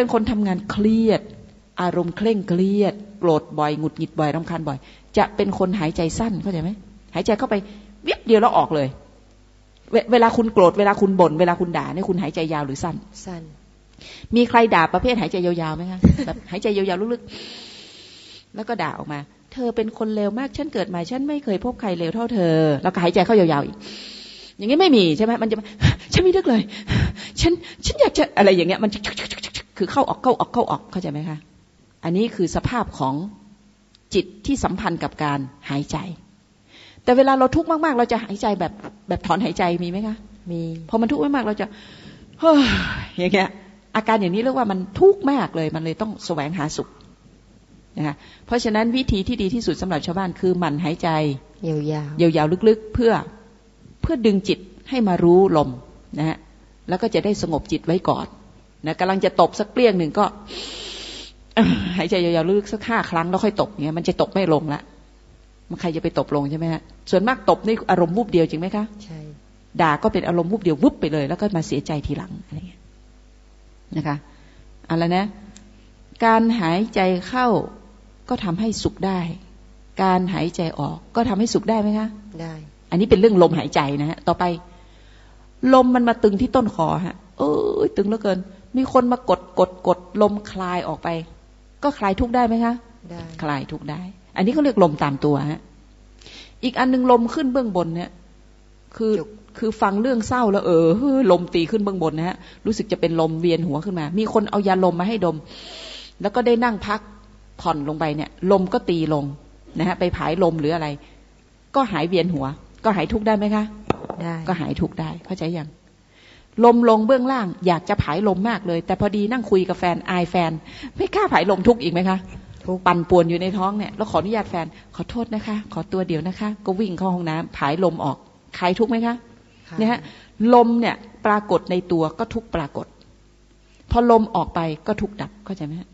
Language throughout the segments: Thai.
เป็นคนทำงานเครียด อารมณ์เคร่งเครียด โกรธบ่อยหงุดหงิดบ่อยรำคาญบ่อย จะเป็นคนหายใจสั้นเข้าใจไหมหายใจเข้าไปวิบเดียวแล้วออกเลยเวเวลาคุณโกรธเวลาคุณบ่นเวลาคุณด่าเนี่ยคุณหายใจยาวหรือสั้น สั้น มีใครด่าประเภทหายใจยาวๆไหมคะแบบหายใจยาวๆลึกๆแล้วก็ด่าออกมา เธอเป็นคนเลวมากฉันเกิดมาฉันไม่เคยพบใครเลวเท่าเธอ แล้วก็หายใจเข้ายาวๆอีก อย่างนี้ไม่มีใช่ไหมมันจะฉันไม่เลือกเลย ฉันฉันอยากจะอะไรอย่างเงี้ยมัน คือเข้าออกเข้าออกเข้าออกเข้าใจไหมคะ อันนี้คือสภาพของจิตที่สัมพันธ์กับการหายใจ แต่เวลาเราทุกข์มากๆ เราจะหายใจแบบแบบถอนหายใจมีไหมคะ มีพอมันทุกข์มากๆเราจะเฮ้ยอย่างเงี้ย อาการอย่างนี้เรียกว่ามันทุกข์มากเลย มันเลยต้องแสวงหาสุขนะคะเพราะฉะนั้นวิธีที่ดีที่สุดสำหรับชาวบ้านคือหมั่นหายใจยาวยาวยาวๆลึกๆ เพื่อเพื่อดึงจิตให้มารู้ลมนะฮะแล้วก็จะได้สงบจิตไว้ก่อน นะกำลังจะตบสักเปรี้ยงหนึ่งก็หายใจยาวๆลึกๆสักห้าครั้งแล้วค่อยตบเงี้ยมันจะตบไม่ลงละมันใครจะไปตบลงใช่ไหมฮะส่วนมากตบนี่อารมณ์วูบเดียวจริงไหมคะใช่ด่าก็เป็นอารมณ์วูบเดียววุบไปเลย แล้วก็มาเสียใจทีหลังอะไรเงี้ยนะคะเอาละนะ การหายใจเข้าก็ทำให้สุขได้ การหายใจออกก็ทำให้สุขได้ไหมคะได้ อันนี้เป็นเรื่องลมหายใจนะฮะต่อไป ลมมันมาตึงที่ต้นคอฮะเอ้ยตึงเหลือเกิน มีคนมากดกดกดลมคลายออกไป ก็คลายทุกข์ได้ไหมคะได้คลายทุกข์ได้ อันนี้เขาเรียกลมตามตัวฮะอีกอันหนึงลมขึ้นเบื้องบนเนี่ย คือคือฟังเรื่องเศร้าแล้วเออเฮ้ยลมตีขึ้นเบื้องบนนะฮะรู้สึกจะเป็นลมเวียนหัวขึ้นมา มีคนเอายาลมมาให้ดม แล้วก็ได้นั่งพักผ่อนลงไปเนี่ย ลมก็ตีลงนะฮะไปผายลมหรืออะไร ก็หายเวียนหัว ก็หายทุกข์ได้ไหมคะได้ก็หายทุกข์ได้เข้าใจยัง ลมลงเบื้องล่าง อยากจะผายลมมากเลย แต่พอดีนั่งคุยกับแฟนอายแฟน ไม่กล้าผายลมทุกข์อีกไหมคะทุกปั่นป่วนอยู่ในท้องเนี่ยแล้วขออนุญาตแฟนขอโทษนะคะ ขอตัวเดียวนะคะ ก็วิ่งเข้าห้องน้ำผายลมออกคลายทุกข์ไหมคะค่ะเนี่ยฮะลมเนี่ยปรากฏในตัวก็ทุกข์ปรากฏ พอลมออกไปก็ทุกข์ดับเข้าใจไหมฮะ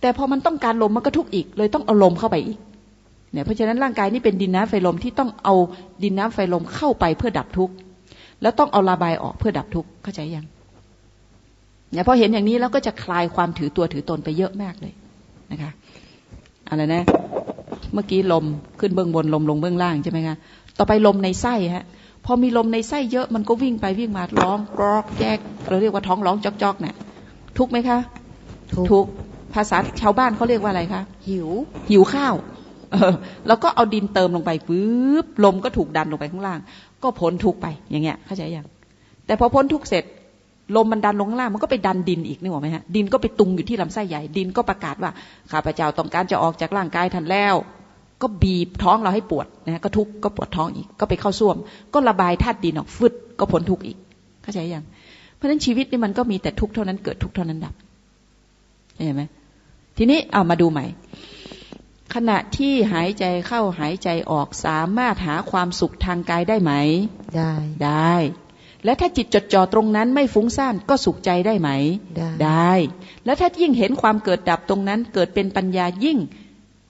แต่พอมันต้องการลมมันก็ทุกข์อีก เลยต้องเอาลมเข้าไปอีกเนี่ยเพราะฉะนั้นร่างกายนี่เป็นดินน้ำไฟลมที่ต้องเอาดินน้ำไฟลมเข้าไปเพื่อดับทุกข์ แล้วต้องเอาระบายออกเพื่อดับทุกข์เข้าใจยังเนี่ยพอเห็นอย่างนี้แล้วก็จะคลายความถือตัวถือตนไปเยอะมากเลยนะคะอะไรนะ เมื่อกี้ลมขึ้นเบื้องบนลมลงเบื้องล่างใช่ไหมคะต่อไปลมในไส้ฮะพอมีลมในไส้เยอะมันก็วิ่งไปวิ่งมาร้องกรอกแจกเราเรียกว่าท้องร้องจอกจอกเนี่ยทุกข์ไหมคะทุกทุกข์ภาษาชาวบ้านเขาเรียกว่าอะไรคะหิวหิวข้าวเออ แล้วก็เอาดินเติมลงไปปึ๊บลมก็ถูกดันลงไปข้างล่าง ก็พ้นทุกไปอย่างเงี้ยเข้าใจยังแต่พอพ้นทุกเสร็จลมมันดันลงข้างล่างมันก็ไปดันดินอีกนึกออกไหมฮะดินก็ไปตุงอยู่ที่ลำไส้ใหญ่ ดินก็ประกาศว่าข้าพเจ้าต้องการจะออกจากร่างกายท่านแล้ว ก็บีบท้องเราให้ปวดนะก็ทุกก็ปวดท้องอีก ก็ไปเข้าส้วม ก็ระบายธาตุดินออกฟึดก็พ้นทุกอีก เข้าใจยังเพราะฉะนั้นชีวิตนี่มันก็มีแต่ทุกเท่านั้นเกิดทุกเท่านั้นดับเห็นไหมทีนี้เอามาดูใหม่ ขณะที่หายใจเข้าหายใจออกสามารถหาความสุขทางกายได้ไหม ได้ได้ และถ้าจิตจดจ่อตรงนั้นไม่ฟุ้งซ่านก็สุขใจได้ไหม ได้ได้ แล้วถ้ายิ่งเห็นความเกิดดับตรงนั้นเกิดเป็นปัญญายิ่ง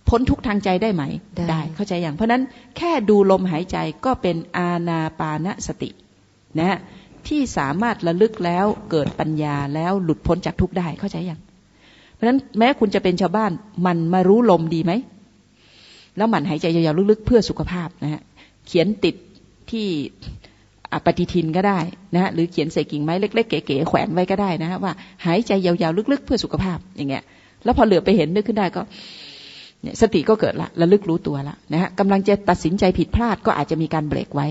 พ้นทุกข์ทางใจได้ไหม ได้เข้าใจอย่าง เพราะฉะนั้นแค่ดูลมหายใจก็เป็นอาณาปานสตินะฮะที่สามารถระลึกแล้วเกิดปัญญาแล้วหลุดพ้นจากทุกข์ได้เข้าใจอย่าง เพราะฉะนั้นแม้คุณจะเป็นชาวบ้านมันมารู้ลมดีไหม แล้วหมั่นหายใจยาวๆลึกๆ เพื่อสุขภาพนะฮะเขียนติดที่ปฏิทินก็ได้นะฮะหรือเขียนใส่กิ่งไม้เล็กๆเก๋ๆแขวนไว้ก็ได้นะฮะว่าหายใจยาวๆลึกๆ เพื่อสุขภาพอย่างเงี้ย แล้วพอเหลือไปเห็นนึกขึ้นได้ก็เนี่ยสติก็เกิดละระลึกรู้ตัวละนะฮะกำลังจะตัดสินใจผิดพลาดก็อาจจะมีการเบรกไว้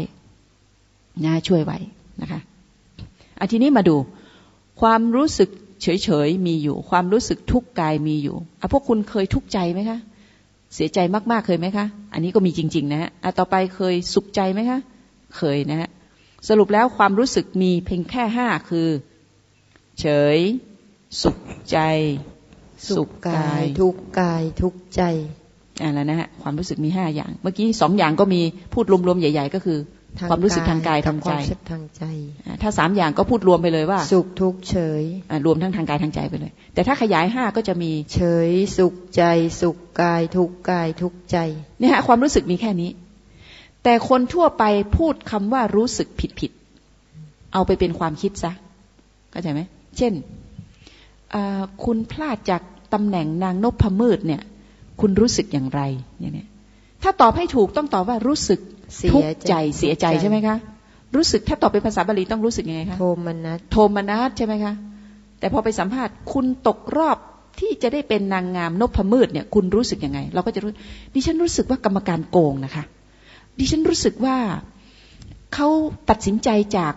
นะช่วยไว้นะคะอาทีนี้มาดูความรู้สึก เฉยๆมีอยู่ ความรู้สึกทุกข์กายมีอยู่อะพวกคุณเคยทุกข์ใจไหมคะ เสียใจมากๆเคยไหมคะ อันนี้ก็มีจริง ๆ นะฮะอะต่อไปเคยสุขใจไหมคะ เคยนะฮะสรุปแล้วความรู้สึกมีเพียงแค่ห้าคือ เฉย สุขใจ สุขกาย ทุกกายทุกใจอ่าแล้วนะฮะความรู้สึกมีห้าอย่าง เมื่อกี้สองอย่างก็มีพูดรวมๆใหญ่ ๆ ก็คือทาง ความรู้สึกทางกายกัทาบงคใจวามรู้สึกทางใจอ่าถ้าสามอย่างก็พูดรวมไปเลยว่า สุขทุกข์เฉยอ่ารวมทั้งทางกายทางใจไปเลย แต่ถ้าขยายห้าก็จะมีเฉย สุขใจ สุขกาย ทุกกาย ทุกใจเนี่ยฮะความรู้สึกมีแค่นี้ แต่คนทั่วไปพูดคำว่ารู้สึกผิดผิดๆเอาไปเป็นความคิดซะเข้าใจไหมเช่นอ่าคุณพลาดจากตำแหน่งนางนพมืดเนี่ย คุณรู้สึกอย่างไรอย่างเนี้ยถ้าตอบให้ถูกต้องตอบว่ารู้สึกเสีย ทุกข์ใจใจเสียใจทุกข์ใจใช่ไหมคะ รู้สึกถ้าตอบเป็นภาษาบาลีต้องรู้สึกยังไงคะโทมนัสโทมนัสใช่ไหมคะแต่พอไปสัมภาษณ์คุณตกรอบที่จะได้เป็นนางงามนพมืดเนี่ย คุณรู้สึกยังไง เราก็จะรู้ดิฉันรู้สึกว่ากรรมการโกงนะคะ ดิฉันรู้สึกว่าเขาตัดสินใจจาก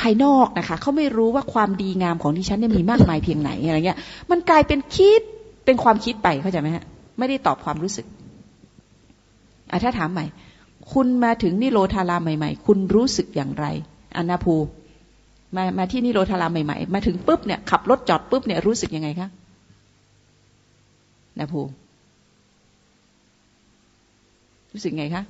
ภายนอกนะคะเขาไม่รู้ว่าความดีงามของดิฉันเนี่ยมีมากมายเพียงไหนอะไรเงี้ย มันกลายเป็นคิดเป็นความคิดไปเข้าใจไหมฮะไม่ได้ตอบความรู้สึกอะถ้าถามใหม่ คุณมาถึงนิโรธารามใหม่ ๆ คุณรู้สึกอย่างไรอนาภูมามาที่นิโรธารามใหม่ๆ มาถึงปุ๊บเนี่ยขับรถจอดปุ๊บเนี่ยรู้สึกยังไงคะนาภูรู้สึกไงคะ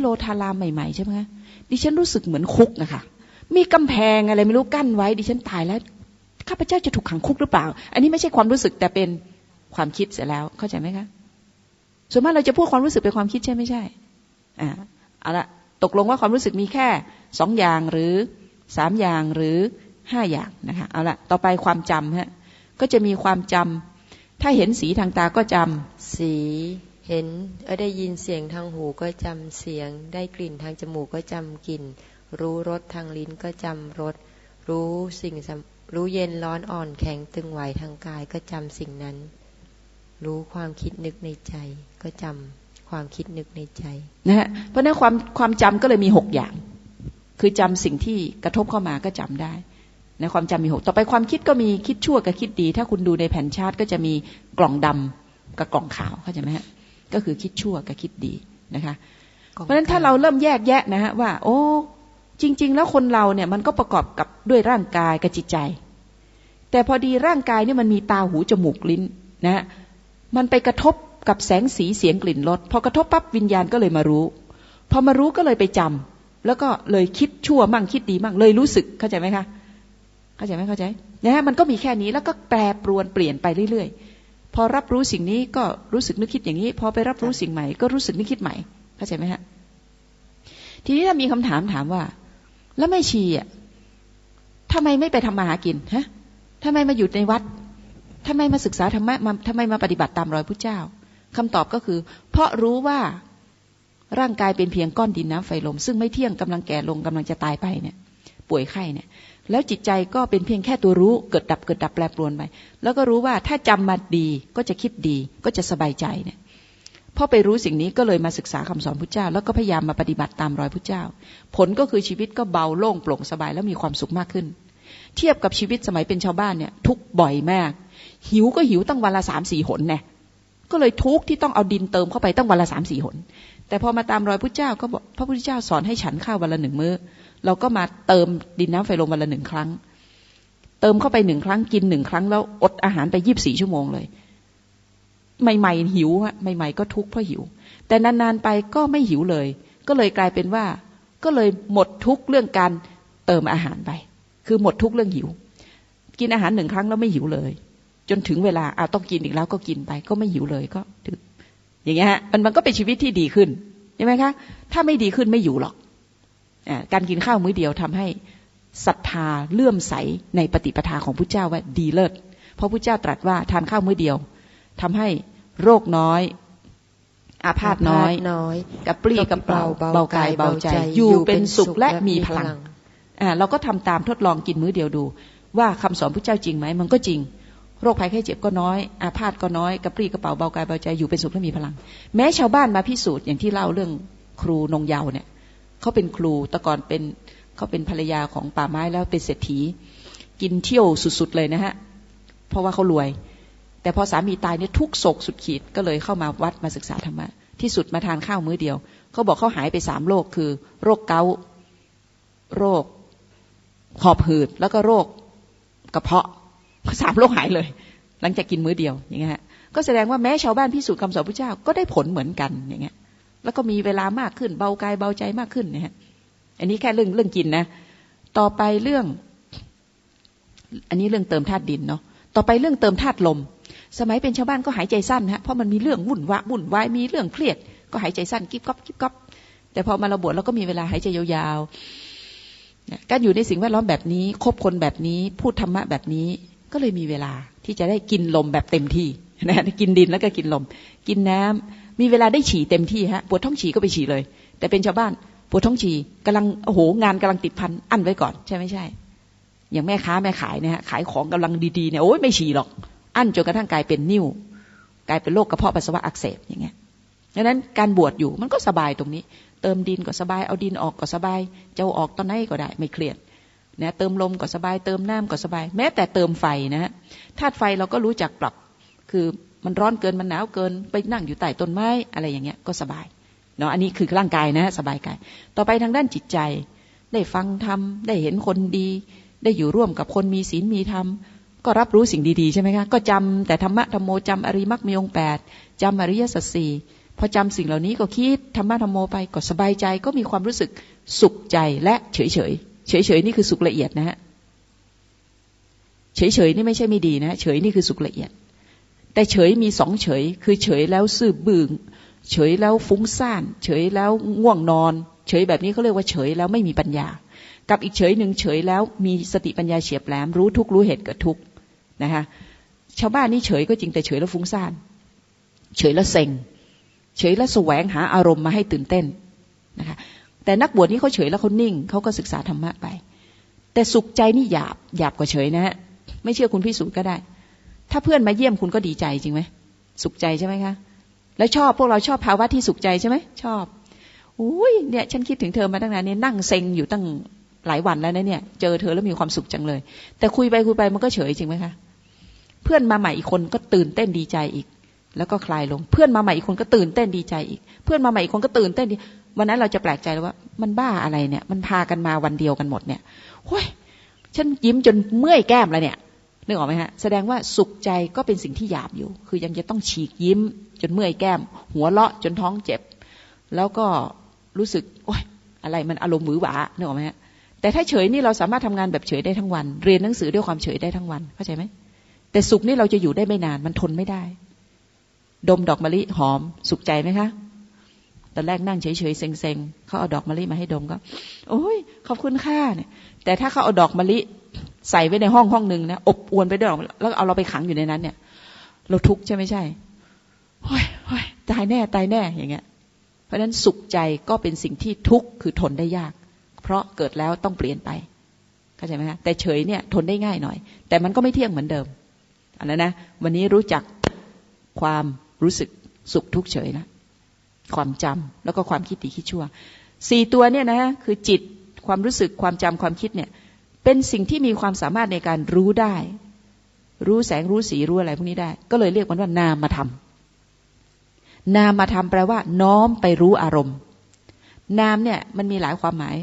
โรธารามใหม่ ๆ ใช่ไหมคะดิฉันรู้สึกเหมือนคุกนะคะ มีกำแพงอะไรไม่รู้กั้นไว้ ดิฉันตายแล้ว ข้าพเจ้าจะถูกขังคุกหรือเปล่า อันนี้ไม่ใช่ความรู้สึกแต่เป็นความคิดเสียแล้ว เข้าใจไหมคะส่วนมากเราจะพูดความรู้สึกเป็นความคิดใช่ไม่ใช่อ่าเอาละตกลงว่าความรู้สึกมีแค่สองอย่างหรือสามอย่างหรือห้าอย่างนะคะเอาละต่อไปความจำฮะก็จะมีความจำถ้าเห็นสีทางตาก็จำสีเห็นได้ยินเสียงทางหูก็จำเสียง ได้กลิ่นทางจมูกก็จำกลิ่น รู้รสทางลิ้นก็จำรสรู้สิ่งสัมรู้เย็นร้อนอ่อนแข็งตึงไหวทางกายก็จำสิ่งนั้น รู้ความคิดนึกในใจก็จำความคิดนึกในใจนะฮะเพราะนั้นความความจำก็เลยมีหกอย่าง คือจำสิ่งที่กระทบเข้ามาก็จำได้นะความจำมีหกต่อไปความคิดก็มีคิดชั่วกับคิดดี ถ้าคุณดูในแผ่นชาร์ตก็จะมีกล่องดำกับกล่องขาวเข้าใจไหมฮะก็คือคิดชั่วกับคิดดีนะคะ เพราะฉะนั้นถ้าเราเริ่มแยกแยะนะฮะว่า โอ้ จริง ๆ แล้วคนเราเนี่ยมันก็ประกอบกับด้วยร่างกายกับจิตใจ แต่พอดีร่างกายเนี่ยมันมีตาหูจมูกลิ้นนะฮะมันไปกระทบกับแสงสีเสียงกลิ่นรสพอกระทบปั๊บวิญญาณก็เลยมารู้ พอมารู้ก็เลยไปจำแล้วก็เลยคิดชั่วมั่งคิดดีมั่งเลยรู้สึกเข้าใจไหมคะเข้าใจไหมเข้าใจนะฮะมันก็มีแค่นี้แล้วก็แปรปรวนเปลี่ยนไปเรื่อยๆ พอรับรู้สิ่งนี้ก็รู้สึกนึกคิดอย่างนี้ พอไปรับรู้สิ่งใหม่ก็รู้สึกนึกคิดใหม่เข้าใจไหมฮะทีนี้ถ้ามีคำถามถามว่า แล้วไม่ชีอะทำไมไม่ไปทำมาหากินฮะทำไมมาอยู่ในวัดทำไมมาศึกษาธรรมะมาทำไมมาปฏิบัติตามรอยพระเจ้าคำตอบก็คือ เพราะรู้ว่าร่างกายเป็นเพียงก้อนดินน้ำไฟลม ซึ่งไม่เที่ยงกำลังแก่ลงกำลังจะตายไปเนี่ย ป่วยไข้เนี่ย แล้วจิตใจก็เป็นเพียงแค่ตัวรู้เกิดดับเกิดดับแปรปรวนไป แล้วก็รู้ว่าถ้าจำมาดีก็จะคิดดีก็จะสบายใจเนี่ย พอไปรู้สิ่งนี้ก็เลยมาศึกษาคำสอนพุทธเจ้า แล้วก็พยายามมาปฏิบัติตามรอยพุทธเจ้า ผลก็คือชีวิตก็เบาโล่งโปร่งสบายแล้วมีความสุขมากขึ้น เทียบกับชีวิตสมัยเป็นชาวบ้านเนี่ย ทุกบ่อยมาก หิวก็หิวตั้งวันละสามสี่หนแน่ก็เลยทุกที่ต้องเอาดินเติมเข้าไปตั้งวันละสามสี่หน แต่พอมาตามรอยพุทธเจ้าก็บอกพระพุทธเจ้าสอนให้ฉันข้าววันละหนึ่งมื้อเราก็มาเติมดินน้ำไฟลมวันละหนึ่งครั้ง เติมเข้าไปหนึ่งครั้งกินหนึ่งครั้งแล้วอดอาหารไปยีิบสี่ชั่วโมงเลย ใหม่ๆหิวฮะใหม่ ๆ ก็ทุกข์เพราะหิว แต่นานๆไปก็ไม่หิวเลย ก็เลยกลายเป็นว่า ก็เลยหมดทุกข์เรื่องการเติมอาหารไป คือหมดทุกข์เรื่องหิว กินอาหารหนึ่งครั้งแล้วไม่หิวเลย จนถึงเวลาอาต้องกินอีกแล้วก็กินไป ก็ไม่หิวเลยก็ถึงอย่างเงี้ยฮะมันมันก็เป็นชีวิตที่ดีขึ้นใช่ไหมคะ ถ้าไม่ดีขึ้นไม่อยู่หรอกอการกินข้าวมื้อเดียวทำให้ศรัทธาเลื่อมใสในปฏิปทาของพระเจ้าว่าดีเลิศ เพราะพระเจ้าตรัสว่าทานข้าวมื้อเดียวทำให้ โรคน้อย อาพาธน้อยน้อยกระปรี้กระเปร่าเบากายเบาใจ อยู่เป็นสุขและมีพลังอ่าเราก็ทำตามทดลองกินมื้อเดียวดู ว่าคำสอนพระเจ้าจริงไหมมันก็จริง โรคภัยไข้เจ็บก็น้อย อาพาธก็น้อยกระปรี้กระเป๋าเบากายเบาใจอยู่เป็นสุขและมีพลัง แม้ชาวบ้านมาพิสูจน์อย่างที่เล่าเรื่องครูนงเยาว์เนี่ยเขาเป็นครูแต่ก่อนเป็นเขาเป็นภรรยาของป่าไม้แล้วเป็นเศรษฐี กินเที่ยวสุดๆเลยนะฮะเพราะว่าเขารวย แต่พอสามีตายเนี่ยทุกโศกสุดขีดก็เลยเข้ามาวัดมาศึกษาธรรมะที่สุดมาทานข้าวมื้อเดียว เขาบอกเขาหายไปสามโรคคือ โรคเกาโรคหอบหืดแล้วก็โรคกระเพาะสามโรคหายเลย หลังจากกินมื้อเดียวอย่างเงี้ยก็แสดงว่าแม้ชาวบ้านพิสูจน์คำสอนพระเจ้าก็ได้ผลเหมือนกันอย่างเงี้ย แล้วก็มีเวลามากขึ้นเบากายเบาใจมากขึ้นนะฮะอันนี้แค่เรื่องเรื่องกินนะ ต่อไปเรื่อง อันนี้เรื่องเติมธาตุดินเนาะต่อไปเรื่องเติมธาตุลม สมัยเป็นชาวบ้านก็หายใจสั้นฮะเพราะมันมีเรื่องวุ่นวะวุ่นวายมีเรื่องเครียด ก็หายใจสั้นกิ๊บก๊อบกิ๊บก๊อบแต่พอมาเราบวชเราก็มีเวลาหายใจยาวๆการอยู่ในสิ่งแวดล้อมแบบนี้คบคนแบบนี้พูดธรรมะแบบนี้ก็เลยมีเวลาที่จะได้กินลมแบบเต็มที่นะกินดินแล้วก็กินลม กินน้ำมีเวลาได้ฉี่เต็มที่ฮะปวดท้องฉี่ก็ไปฉี่เลย แต่เป็นชาวบ้านปวดท้องฉี่กำลังโอ้โหงานกำลังติดพันอั้นไว้ก่อน ใช่ไม่ใช่ อย่างแม่ค้าแม่ขายนะฮะขายของกำลังดีๆเนี่ยโอ้ยไม่ฉี่หรอก อั้นจนกระทั่งกลายเป็นนิ่วกลายเป็นโรคกระเพาะปัสสาวะอักเสบอย่างเงี้ยดังนั้นการบวชอยู่มันก็สบายตรงนี้ เติมดินก็สบายเอาดินออกก็สบายจะออกตอนไหนก็ได้ไม่เครียดนะเติมลมก็สบายเติมน้ำก็สบาย แม้แต่เติมไฟนะฮะธาตุไฟเราก็รู้จักปรับ คือมันร้อนเกินมันหนาวเกิน ไปนั่งอยู่ใต้ต้นไม้อะไรอย่างเงี้ยก็สบายเนาะอันนี้คือร่างกายนะสบายกายต่อไปทางด้านจิตใจ ได้ฟังธรรมได้เห็นคนดี ได้อยู่ร่วมกับคนมีศีลมีธรรม ก็รับรู้สิ่งดีๆใช่ไหมคะก็จำแต่ธรรมะธรรมโมจำอริมักมีองแปดจำอริยสัจสี่พอจำสิ่งเหล่านี้ก็คิดธรรมะธรรมโมไปก็สบายใจก็มีความรู้สึกสุขใจและเฉยเฉยเฉยเฉยนี่คือสุขละเอียดนะฮะเฉยเฉยนี่ไม่ใช่ไม่ดีนะเฉยนี่คือสุขละเอียด แต่เฉยมีสองเฉย คือเฉยแล้วซื่อบึงเฉยแล้วฟุ้งซ่าน เฉยแล้วง่วงนอน เฉยแบบนี้เขาเรียกว่าเฉยแล้วไม่มีปัญญา กับอีกเฉยหนึ่งเฉยแล้วมีสติปัญญาเฉียบแหลมรู้ทุกรู้เหตุเกิดทุก นะคะชาวบ้านนี่เฉยก็จริงแต่เฉยแล้วฟุ้งซ่านเฉยแล้วเซ็ง เฉยแล้วแสวงหาอารมณ์มาให้ตื่นเต้นนะคะแต่นักบวชนี่เขาเฉยแล้วเขานิ่งเขาก็ศึกษาธรรมะไป แต่สุขใจนี่หยาบหยาบกว่าเฉยนะฮะไม่เชื่อคุณพิสูจน์ก็ได้ ถ้าเพื่อนมาเยี่ยมคุณก็ดีใจจริงไหมสุขใจใช่ไหมคะแล้วชอบพวกเราชอบภาวะที่สุขใจใช่ไหมชอบอุ้ยเนี่ยฉันคิดถึงเธอมาตั้งนานเนี่ยนั่งเซ็งอยู่ตั้งหลายวันแล้วนะเนี่ย เจอเธอแล้วมีความสุขจังเลย แต่คุยไปคุยไปมันก็เฉยจริงไหมคะ พื่อนมาใหม่อีกคนก็ตื่นเต้นดีใจอีก แล้วก็คลายลง เพื่อนมาใหม่อีกคนก็ตื่นเต้นดีใจอีก เพื่อนมาใหม่อีกคนก็ตื่นเต้นดีวันนั้นเราจะแปลกใจแล้วว่า มันบ้าอะไรเนี่ย มันพากันมาวันเดียวกันหมดเนี่ยโอ้ยฉันยิ้มจนเมื่อยแก้มแล้วเนี่ยนึกออกไหมฮะแสดงว่าสุขใจก็เป็นสิ่งที่หยาบอยู่ คือยังจะต้องฉีกยิ้ม จนเมื่อยแก้ม หัวเลาะจนท้องเจ็บ แล้วก็รู้สึกโอ้ยอะไรมันอารมณ์หวือหวานึกออกไหมฮะแต่ถ้าเฉยนี่เราสามารถทำงานแบบเฉยได้ทั้งวัน เรียนหนังสือด้วยความเฉยได้ทั้งวันเข้าใจไหม แต่สุขนี่เราจะอยู่ได้ไม่นาน มันทนไม่ได้ ดมดอกมะลิหอม สุขใจไหมคะตอนแรกนั่งเฉยๆเซ็งๆเขาเอาดอกมะลิมาให้ดมก็ โอ้ยขอบคุณค่าเนี่ย แต่ถ้าเขาเอาดอกมะลิใส่ไว้ในห้องห้องหนึ่งนะอบอวนไปด้วยแล้วเอาเราไปขังอยู่ในนั้น เนี่ย เราทุกข์ใช่ไม่ใช่โอ้ยโอ้ยตายแน่ตายแน่อย่างเงี้ย เพราะฉะนั้นสุขใจก็เป็นสิ่งที่ทุกข์คือทนได้ยาก เพราะเกิดแล้วต้องเปลี่ยนไปเข้าใจไหมคะแต่เฉยเนี่ย ทนได้ง่ายหน่อย แต่มันก็ไม่เที่ยงเหมือนเดิม อันนั้นนะวันนี้รู้จักความรู้สึกสุขทุกข์เฉยแล้วความจำแล้วก็ความคิดดีคิดชั่วสี่ตัวเนี่ยนะคือจิตความรู้สึกความจำความคิดเนี่ย เป็นสิ่งที่มีความสามารถในการรู้ได้ รู้แสงรู้สีรู้อะไรพวกนี้ได้ ก็เลยเรียกมันว่านามมาทำนามมาทำแปลว่า น้อมไปรู้อารมณ์ นามเนี่ยมันมีหลายความหมาย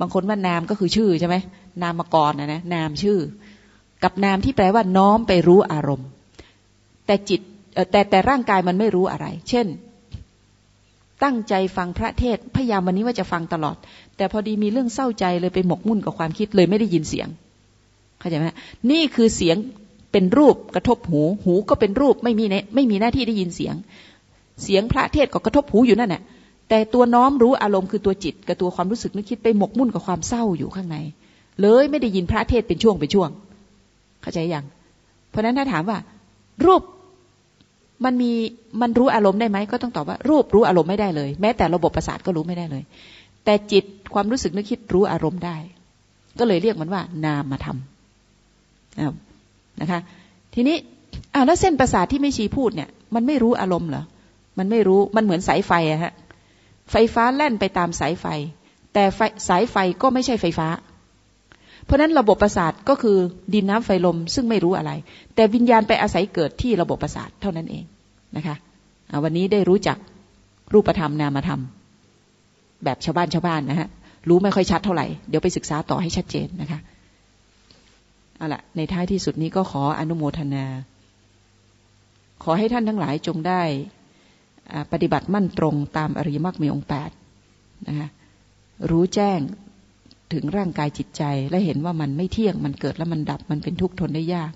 บางคนว่านามก็คือชื่อใช่ไหมนามกรนะนะนามชื่อ กับนามที่แปลว่าน้อมไปรู้อารมณ์ แต่จิตแต่แต่ร่างกายมันไม่รู้อะไร เช่น ตั้งใจฟังพระเทศพยายามวันนี้ว่าจะฟังตลอด แต่พอดีมีเรื่องเศร้าใจเลยไปหมกมุ่นกับความคิดเลยไม่ได้ยินเสียงเข้าใจไหมนี่คือเสียงเป็นรูปกระทบหู หูก็เป็นรูปไม่มีไม่มีหน้าที่ได้ยินเสียง เสียงพระเทศก็กระทบหูอยู่นั่นแหละแต่ตัวน้อมรู้อารมณ์คือตัวจิตกับตัวความรู้สึกนึกคิดไปหมกมุ่นกับความเศร้าอยู่ข้างใน เลยไม่ได้ยินพระเทศเป็นช่วงเป็นช่วง เข้าใจยังเพราะนั้นถ้าถามว่า รูปมันมีมันรู้อารมณ์ได้ไหมก็ต้องตอบว่า รูปรู้อารมณ์ไม่ได้เลย แม้แต่ระบบประสาทก็รู้ไม่ได้เลย แต่จิตความรู้สึกนึกคิดรู้อารมณ์ได้ ก็เลยเรียกมันว่า นามมาทำนะคะ ทีนี้อ้าวแล้วเส้นประสาทที่ไม่ชี้พูดเนี่ย มันไม่รู้อารมณ์เหรอมันไม่รู้มันเหมือนสายไฟอะฮะไฟฟ้าแล่นไปตามสายไฟ แต่สายไฟก็ไม่ใช่ไฟฟ้า ราะนั้นระบบประสาทก็คือดินน้ำไฟลมซึ่งไม่รู้อะไร แต่วิญญาณไปอาศัยเกิดที่ระบบประสาทเท่านั้นเองนะคะวันนี้ได้รู้จักรูปธรรมนามธรรม แบบชาวบ้านชาวบ้านนะฮะรู้ไม่ค่อยชัดเท่าไหร่ เดี๋ยวไปศึกษาต่อให้ชัดเจนนะคะเอาละในท้ายที่สุดนี้ก็ขออนุโมทนา ขอให้ท่านทั้งหลายจงได้ปฏิบัติมั่นตรงตามอริยมรรคมีองค์แปดนะคะรู้แจ้ง ถึงร่างกายจิตใจ และเห็นว่ามันไม่เที่ยงมันเกิดแล้วมันดับมันเป็นทุกข์ทนได้ยาก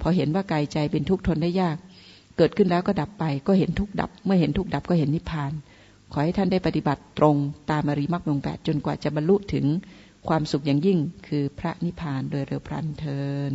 พอเห็นว่ากายใจเป็นทุกข์ทนได้ยาก เกิดขึ้นแล้วก็ดับไป ก็เห็นทุกข์ดับ เมื่อเห็นทุกข์ดับก็เห็นนิพพาน ขอให้ท่านได้ปฏิบัติตรงตามอริมักมงแปดจนกว่าจะบรรลุถึงความสุขอย่างยิ่งคือพระนิพพานโดยเร็วพลันเทิน